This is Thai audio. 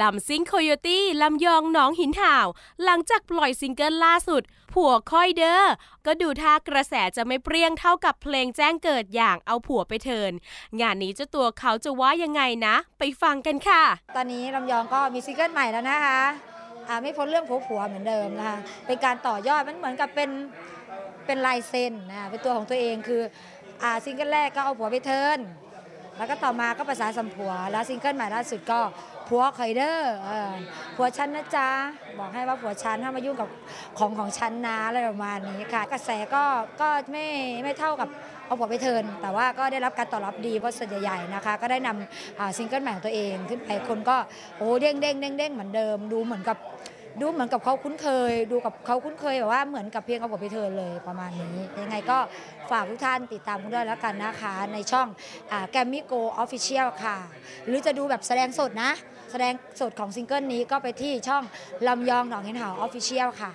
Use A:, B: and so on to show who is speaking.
A: ลำซิงโคโยตี้ลำยองหนองหินห่าว หลังจากปล่อยซิงเกิลล่าสุด ผัวค่อยเด้อ ก็ดูท่ากระแสจะไม่เปรี้ยงเท่ากับเพลงแจ้งเกิดอย่างเอาผัวไปเทิน งานนี้เจ้าตัวเขาจะว่ายังไงนะ ไปฟังกันค่ะ
B: ตอนนี้ลำยองก็มีซิงเกิลใหม่แล้วนะคะไม่พ้นเรื่องผัวๆเหมือนเดิมนะคะ เป็นการต่อยอดมันเหมือนกับเป็นเป็นลายเซ็นนะเป็นตัวของตัวเองคืออ่าซิงเกิลแรกก็เอาผัวไปเทิน แล้วก็ต่อมาก็ภาษาสัมผัว แล้วซิงเกิลใหม่ล่าสุดก็ผัวคอยเดอร์ผัวฉันนะจ๊ะ บอกให้ว่าผัวฉันห้ามมายุ่งกับของของฉันนะอะไรประมาณนี้ค่ะ กระแสก็ก็ไม่ไม่เท่ากับเอาผัวไปเทิน แต่ว่าก็ได้รับการตอบรับดีเพราะส่วนใหญ่ๆนะคะ ก็ได้นำซิงเกิลใหม่ของตัวเองขึ้นไปคนก็โอ้เด้งเด้งเด้งเด้งเหมือนเดิมดูเหมือนกับ ดูเหมือนกับเขาคุ้นเคย ดูกับเขาคุ้นเคยแบบว่าเหมือนกับเพียงเอาผัวไปเธอเลยประมาณนี้ ยังไงก็ฝากทุกท่านติดตามคุณด้วยแล้วกันนะคะ ในช่องแกมมี่โกออฟฟิเชียลค่ะ หรือจะดูแบบแสดงสดนะ แสดงสดของซิงเกิลนี้ก็ไปที่ช่องลำยองหนองเห็นหาวออฟฟิเชียลค่ะ